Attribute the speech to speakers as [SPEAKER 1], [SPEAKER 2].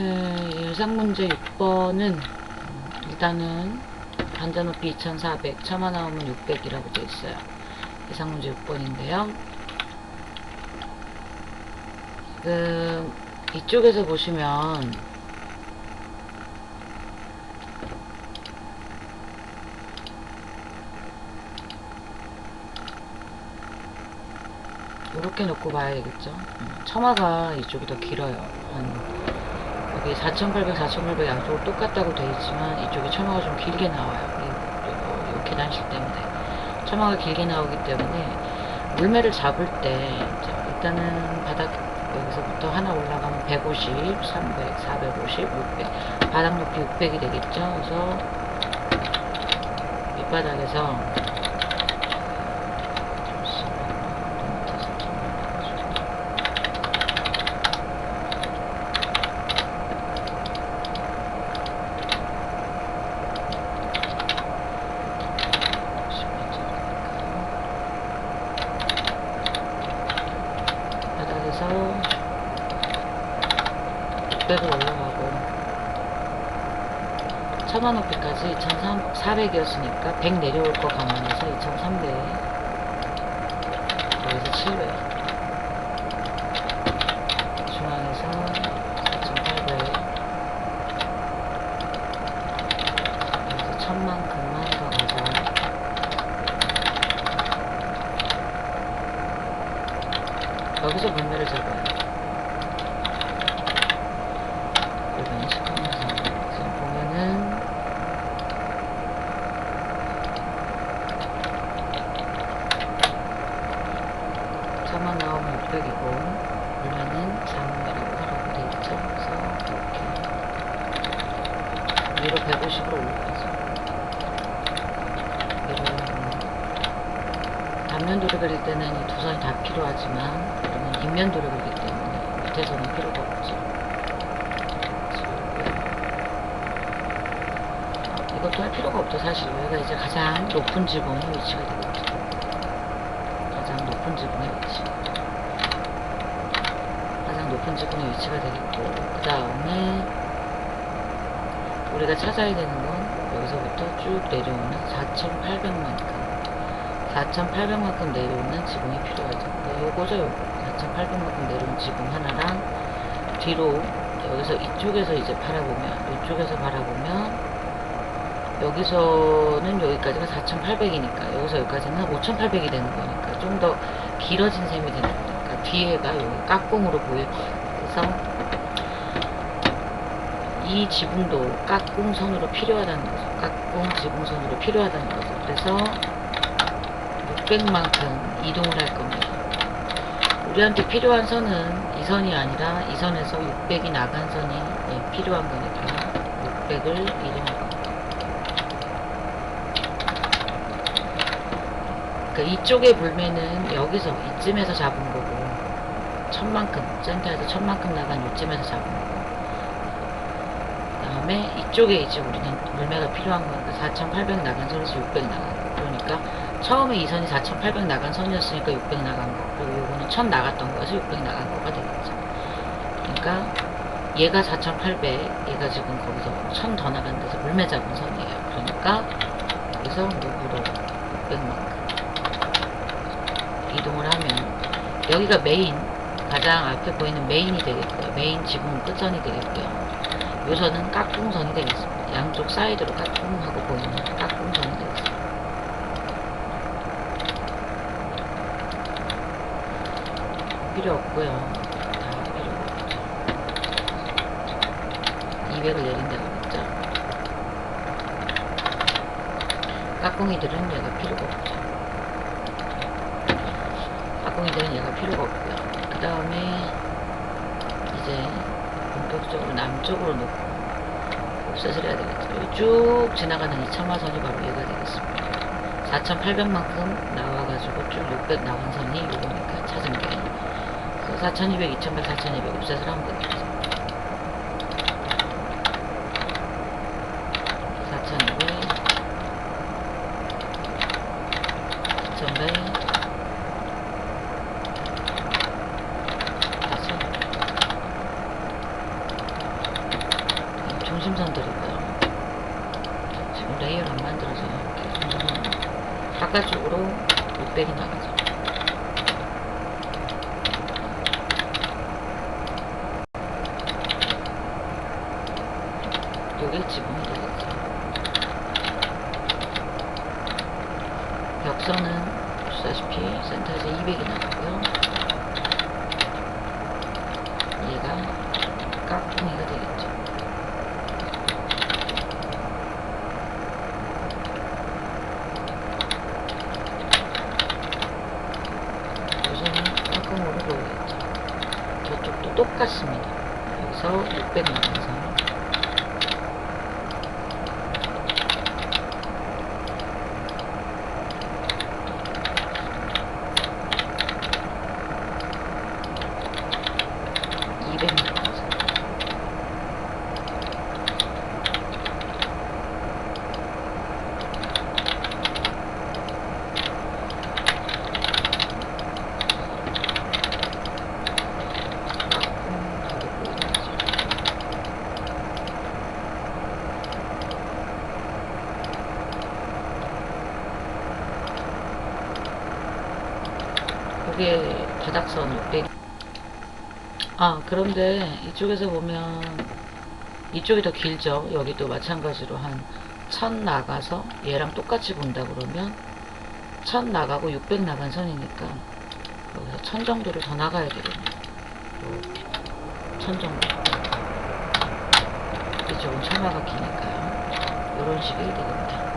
[SPEAKER 1] 에, 예상 문제 6번은 일단은 반자 높이 2400, 차마 나오면 600이라고 되어 있어요. 예상 문제 6번인데요. 지금 이쪽에서 보시면 이렇게 놓고 봐야 되겠죠. 음, 첨화가 이쪽이 더 길어요. 한 여기 4,800, 4,800 양쪽으로 똑같다고 되어 있지만 이쪽이 첨화가 좀 길게 나와요. 이, 이, 이 계단식 때문에 첨화가 길게 나오기 때문에 물매를 잡을 때 자, 일단은 바닥 여기서부터 하나 올라가면 150, 300, 450, 600 바닥 높이 600이 되겠죠. 그래서 밑바닥에서 바닥에서 600을 올라가고. 천만 높이까지 2,400이었으니까 100 내려올 거 감안해서 2,300 여기서 700 중앙에서 4,800 여기서 1000만큼만 더 가자. 여기서 물매를 잡아요. 4만 나오면 600이고 얼마는 4만이라고 하라고 돼 있죠. 그래서 이렇게 위로 150으로 올라가서 위로 단면도를 그릴 때는 이 두 선이 다 필요하지만 그러면 인면도를 그리기 때문에 밑에서는 필요가 없죠. 이것도 할 필요가 없죠 사실 여기가 이제 가장 높은 지붕 위치가 되겠죠 높은 지붕의 위치. 가장 높은 지붕의 위치가 되겠고 그 다음에 우리가 찾아야 되는 건 여기서부터 쭉 내려오는 4,800만큼 4,800만큼 내려오는 지붕이 필요하죠. 네, 요거죠, 요거. 4,800만큼 내려온 지붕 하나랑 뒤로 여기서 이쪽에서 이제 바라보면 이쪽에서 바라보면 여기서는 여기까지가 4,800이니까 여기서 여기까지는 5,800이 되는 거니까 좀 더 길어진 셈이 되는 거니까 뒤에가 여기 보일 거예요. 그래서 이 지붕도 깍공선으로 필요하다는 거죠. 깍공 지붕선으로 필요하다는 거죠. 그래서 600만큼 이동을 할 겁니다. 우리한테 필요한 선은 이 선이 아니라 이 선에서 600이 나간 선이 예, 필요한 거니까 600을 이동할 겁니다. 그러니까 이쪽의 물매는 여기서 이쯤에서 잡은 거고 천만큼 센터에서 천만큼 나간 이쯤에서 잡은 거고 그 다음에 이쪽에 이제 우리는 물매가 필요한 거니까 4,800 나간 선에서 600 나간 거 그러니까 처음에 이 선이 4,800 나간 선이었으니까 600 나간 거. 그리고 요거는 1000 나갔던 거에서 600 나간 거가 되겠죠. 그러니까 얘가 4,800, 얘가 지금 거기서 1000 더 나간 데서 물매 잡은 선이에요. 그러니까 여기서 누구로 600만큼 이동을 하면 여기가 메인, 가장 앞에 보이는 메인이 되겠고요. 메인 지붕 끝선이 되겠고요. 요 선은 깍꿍선이 되겠습니다. 양쪽 사이드로 깍꿍하고 보이는 깍꿍선이 되겠습니다. 필요 없고요. 다 필요 없죠. 200을 내린다고 했죠. 까꿍이들은 얘가 필요가 없죠. 까꿍이들은 얘가 필요가 없고요. 그 다음에 이제 본격적으로 남쪽으로 놓고 옵셋을 해야 되겠죠. 쭉 지나가는 이 첨화선이 바로 얘가 되겠습니다. 4,800만큼 나와가지고 쭉 600 나온 선이 요거니까 찾은 게 4,200, 2,100, 4,200 옵셋을 하면 되겠죠. 4,200, 2,100, 4,000. 중심선들이고요. 지금 레이어를 안 만들어서 이렇게 점점 바깥쪽으로 600이 나가죠. 여기 지붕이 되겠죠. 벽선은 보시다시피 센터에서 200이 나가고요. 얘가 깍둥이가 되겠죠. 우선은 깍꿍으로 보이겠죠. 저쪽도 똑같습니다. 여기서 600 나가서 이백 나가서 깍꿍 하고 보이겠죠. 그게 바닥선 600. 아, 그런데 이쪽에서 보면 이쪽이 더 길죠. 여기도 마찬가지로 한 1000 나가서 얘랑 똑같이 본다 그러면 1000 나가고 600 나간 선이니까 여기서 1000 정도를 더 나가야 되겠네요. 이렇게 1000 정도. 이쪽은 처마가 기니까요. 이런 식이 되겠다.